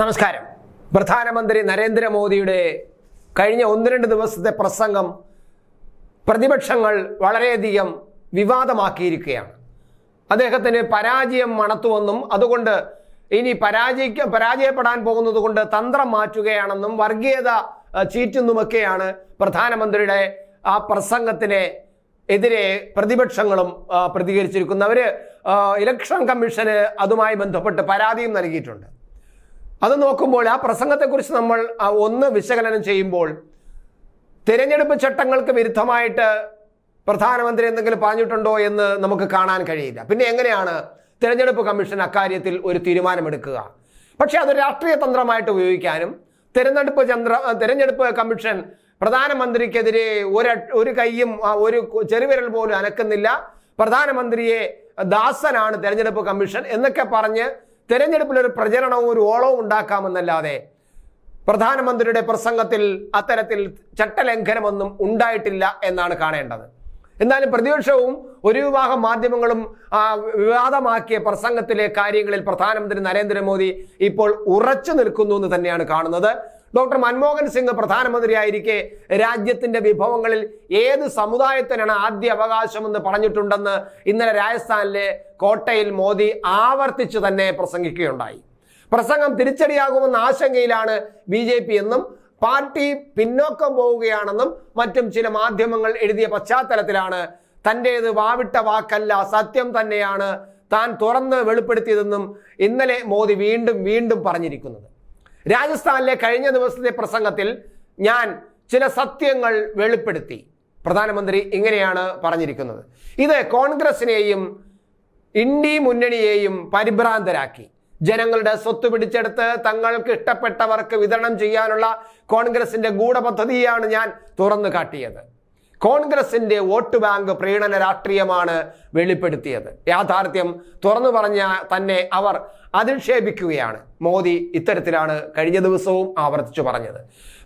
നമസ്കാരം. പ്രധാനമന്ത്രി നരേന്ദ്രമോദിയുടെ കഴിഞ്ഞ ഒന്ന് രണ്ട് ദിവസത്തെ പ്രസംഗം പ്രതിപക്ഷങ്ങൾ വളരെയധികം വിവാദമാക്കിയിരിക്കുകയാണ്. അദ്ദേഹത്തിന് പരാജയം മണത്തുവെന്നും അതുകൊണ്ട് ഇനി പരാജയിക്ക പരാജയപ്പെടാൻ പോകുന്നത് കൊണ്ട് തന്ത്രം മാറ്റുകയാണെന്നും വർഗീയത ചീറ്റുന്നുമൊക്കെയാണ് പ്രധാനമന്ത്രിയുടെ ആ പ്രസംഗത്തിനെ എതിരെ പ്രതിപക്ഷങ്ങളും ആ, ഇലക്ഷൻ കമ്മീഷന് അതുമായി ബന്ധപ്പെട്ട് പരാതിയും നൽകിയിട്ടുണ്ട്. അത് നോക്കുമ്പോൾ ആ പ്രസംഗത്തെക്കുറിച്ച് നമ്മൾ ഒന്ന് വിശകലനം ചെയ്യുമ്പോൾ തിരഞ്ഞെടുപ്പ് ചട്ടങ്ങൾക്ക് വിരുദ്ധമായിട്ട് പ്രധാനമന്ത്രി എന്തെങ്കിലും പറഞ്ഞിട്ടുണ്ടോ എന്ന് നമുക്ക് കാണാൻ കഴിയില്ല. പിന്നെ എങ്ങനെയാണ് തിരഞ്ഞെടുപ്പ് കമ്മീഷൻ അക്കാര്യത്തിൽ ഒരു തീരുമാനമെടുക്കുക? പക്ഷേ അത് രാഷ്ട്രീയ തന്ത്രമായിട്ട് ഉപയോഗിക്കാനും തിരഞ്ഞെടുപ്പ് ചന്ദ്ര തിരഞ്ഞെടുപ്പ് കമ്മീഷൻ പ്രധാനമന്ത്രിക്കെതിരെ ഒരു ഒരു കൈയും ഒരു ചെറുവിരൽ പോലും അനക്കുന്നില്ല. പ്രധാനമന്ത്രിയെ ദാസനാണ് തിരഞ്ഞെടുപ്പ് കമ്മീഷൻ എന്നൊക്കെ പറഞ്ഞ് തെരഞ്ഞെടുപ്പിൽ ഒരു പ്രചരണവും ഒരു ഓളവും ഉണ്ടാക്കാമെന്നല്ലാതെ പ്രധാനമന്ത്രിയുടെ പ്രസംഗത്തിൽ അത്തരത്തിൽ ചട്ടലംഘനമൊന്നും ഉണ്ടായിട്ടില്ല എന്നാണ് കാണേണ്ടത്. എന്നാലും പ്രതിപക്ഷവും ഒരു വിഭാഗം മാധ്യമങ്ങളും വിവാദമാക്കിയ പ്രസംഗത്തിലെ കാര്യങ്ങളിൽ പ്രധാനമന്ത്രി നരേന്ദ്രമോദി ഇപ്പോൾ ഉറച്ചു നിൽക്കുന്നു എന്ന് തന്നെയാണ് കാണുന്നത്. ഡോക്ടർ മൻമോഹൻ സിംഗ് പ്രധാനമന്ത്രിയായിരിക്കെ രാജ്യത്തിന്റെ വിഭവങ്ങളിൽ ഏത് സമുദായത്തിനാണ് ആദ്യ അവകാശമെന്ന് പറഞ്ഞിട്ടുണ്ടെന്ന് ഇന്നലെ രാജസ്ഥാനിലെ കോട്ടയിൽ മോദി ആവർത്തിച്ചു തന്നെ പ്രസംഗിക്കുകയുണ്ടായി. പ്രസംഗം തിരിച്ചടിയാകുമെന്ന ആശങ്കയിലാണ് ബി ജെ പി എന്നും പാർട്ടി പിന്നോക്കം പോവുകയാണെന്നും മറ്റും ചില മാധ്യമങ്ങൾ എഴുതിയ പശ്ചാത്തലത്തിലാണ് തന്റേത് വാവിട്ട വാക്കല്ല സത്യം തന്നെയാണ് താൻ തുറന്ന് വെളിപ്പെടുത്തിയതെന്നും ഇന്നലെ മോദി വീണ്ടും വീണ്ടും പറഞ്ഞിരിക്കുന്നത്. രാജസ്ഥാനിലെ കഴിഞ്ഞ ദിവസത്തെ പ്രസംഗത്തിൽ ഞാൻ ചില സത്യങ്ങൾ വെളിപ്പെടുത്തി. പ്രധാനമന്ത്രി ഇങ്ങനെയാണ് പറഞ്ഞിരിക്കുന്നത്. ഇത് കോൺഗ്രസിനെയും ഇന്ത്യ മുന്നണിയെയും പരിഭ്രാന്തരാക്കി. ജനങ്ങളുടെ സ്വത്ത് പിടിച്ചെടുത്ത് തങ്ങൾക്ക് ഇഷ്ടപ്പെട്ടവർക്ക് വിതരണം ചെയ്യാനുള്ള കോൺഗ്രസിന്റെ ഗൂഢപദ്ധതിയാണ് ഞാൻ തുറന്നു കാട്ടിയത് കോൺഗ്രസിന്റെ വോട്ട് ബാങ്ക് പ്രീണന രാഷ്ട്രീയമാണ് വെളിപ്പെടുത്തിയത്. യാഥാർത്ഥ്യം തുറന്നു പറഞ്ഞ തന്നെ അവർ അധിക്ഷേപിക്കുകയാണ്. മോദി ഇത്തരത്തിലാണ് കഴിഞ്ഞ ദിവസവും ആവർത്തിച്ചു പറഞ്ഞത്.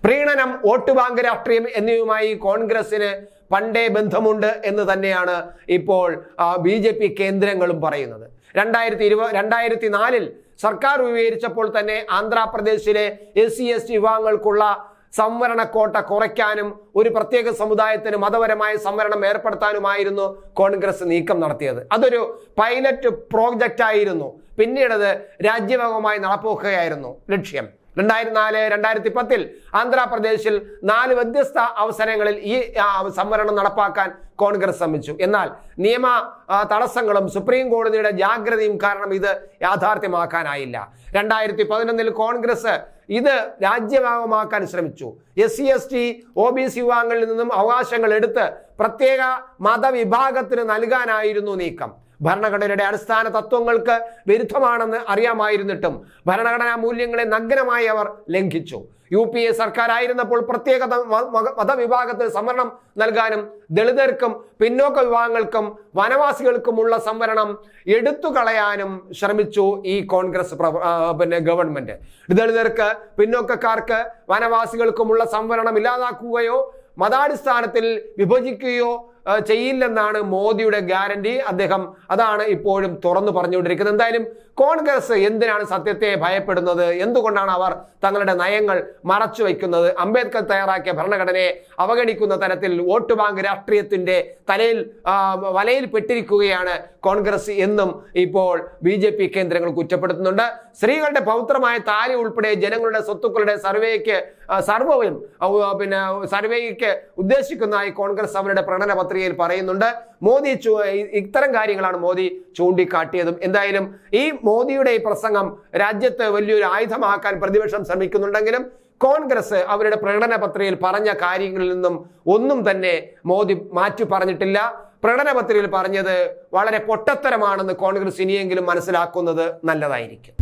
പ്രീണനം വോട്ട് ബാങ്ക് രാഷ്ട്രീയം എന്നിവയുമായി കോൺഗ്രസിന് പണ്ടേ ബന്ധമുണ്ട് എന്ന് തന്നെയാണ് ഇപ്പോൾ ബി ജെ പി കേന്ദ്രങ്ങളും പറയുന്നത്. രണ്ടായിരത്തി ഇരുപത് രണ്ടായിരത്തി നാലിൽ സർക്കാർ രൂപീകരിച്ചപ്പോൾ തന്നെ ആന്ധ്രാപ്രദേശിലെ എസ് സി എസ് ടി വിഭാഗങ്ങൾക്കുള്ള സംവരണ കോട്ട കുറയ്ക്കാനും ഒരു പ്രത്യേക സമുദായത്തിന് മതപരമായ സംവരണം ഏർപ്പെടുത്താനുമായിരുന്നു കോൺഗ്രസ് നീക്കം നടത്തിയത്. അതൊരു പൈലറ്റ് പ്രോജക്റ്റ് ആയിരുന്നു പിന്നീടത് രാജ്യവകമായി നടപ്പാക്കുകയായിരുന്നു ലക്ഷ്യം. രണ്ടായിരത്തി നാല് രണ്ടായിരത്തി പത്തിൽ ആന്ധ്രാപ്രദേശിൽ നാല് വ്യത്യസ്ത അവസരങ്ങളിൽ ഈ സംവരണം നടപ്പാക്കാൻ കോൺഗ്രസ് ശ്രമിച്ചു. എന്നാൽ നിയമ തടസ്സങ്ങളും സുപ്രീം കോടതിയുടെ ജാഗ്രതയും കാരണം ഇത് യാഥാർത്ഥ്യമാക്കാനായില്ല. രണ്ടായിരത്തി പതിനൊന്നിൽ കോൺഗ്രസ് ഇത് രാജ്യഭാഗമാക്കാൻ ശ്രമിച്ചു. S C S T O B C വിഭാഗങ്ങളിൽ നിന്നും അവകാശങ്ങൾ എടുത്ത് പ്രത്യേക മതവിഭാഗത്തിന് നൽകാനായിരുന്നു നീക്കം. ഭരണഘടനയുടെ അടിസ്ഥാന തത്വങ്ങൾക്ക് വിരുദ്ധമാണെന്ന് അറിയാമായിരുന്നിട്ടും ഭരണഘടനാ മൂല്യങ്ങളെ നഗ്നമായി അവർ ലംഘിച്ചു. യു പി എ സർക്കാരായിരുന്നപ്പോൾ പ്രത്യേക മതവിഭാഗത്തിൽ സംവരണം നൽകാനും ദളിതർക്കും പിന്നോക്ക വിഭാഗങ്ങൾക്കും വനവാസികൾക്കുമുള്ള സംവരണം എടുത്തു കളയാനും ശ്രമിച്ചു ഈ കോൺഗ്രസ് പിന്നെ ഗവൺമെന്റ്. ദളിതർക്ക് പിന്നോക്കക്കാർക്ക് വനവാസികൾക്കുമുള്ള സംവരണം ഇല്ലാതാക്കുകയോ മതാടിസ്ഥാനത്തിൽ വിഭജിക്കുകയോ ചെയ്യില്ലെന്നാണ് മോദിയുടെ ഗ്യാരണ്ടി. അദ്ദേഹം അതാണ് ഇപ്പോഴും തുറന്നു പറഞ്ഞുകൊണ്ടിരിക്കുന്നത്. എന്തായാലും കോൺഗ്രസ് എന്തിനാണ് സത്യത്തെ ഭയപ്പെടുന്നത്? എന്തുകൊണ്ടാണ് അവർ തങ്ങളുടെ നയങ്ങൾ മറച്ചു വയ്ക്കുന്നത്? അംബേദ്കർ തയ്യാറാക്കിയ ഭരണഘടനയെ അവഗണിക്കുന്ന തരത്തിൽ വോട്ട് ബാങ്ക് രാഷ്ട്രീയത്തിന്റെ തലയിൽ വലയിൽ പെട്ടിരിക്കുകയാണ് കോൺഗ്രസ് എന്നും ഇപ്പോൾ ബി ജെ പി കേന്ദ്രങ്ങൾ കുറ്റപ്പെടുത്തുന്നുണ്ട്. സ്ത്രീകളുടെ പൗത്രമായ താലി ഉൾപ്പെടെ ജനങ്ങളുടെ സ്വത്തുക്കളുടെ സർവേക്ക് സർവവും പിന്നെ സർവേക്ക് ഉദ്ദേശിക്കുന്നതായി കോൺഗ്രസ് അവരുടെ പ്രകടന പത്രികയിൽ പറയുന്നുണ്ട്. മോദി ഇത്തരം കാര്യങ്ങളാണ് മോദി ചൂണ്ടിക്കാട്ടിയതും. എന്തായാലും ഈ മോദിയുടെ ഈ പ്രസംഗം രാജ്യത്ത് വലിയൊരു ആയുധമാക്കാൻ പ്രതിപക്ഷം ശ്രമിക്കുന്നുണ്ടെങ്കിലും കോൺഗ്രസ് അവരുടെ പ്രകടന പത്രികയിൽ പറഞ്ഞ കാര്യങ്ങളിൽ നിന്നും ഒന്നും തന്നെ മോദി മാറ്റി പറഞ്ഞിട്ടില്ല. പ്രകടന പത്രികയിൽ പറഞ്ഞത് വളരെ പൊട്ടത്തരമാണെന്ന് കോൺഗ്രസ് ഇനിയെങ്കിലും മനസ്സിലാക്കുന്നത് നല്ലതായിരിക്കും.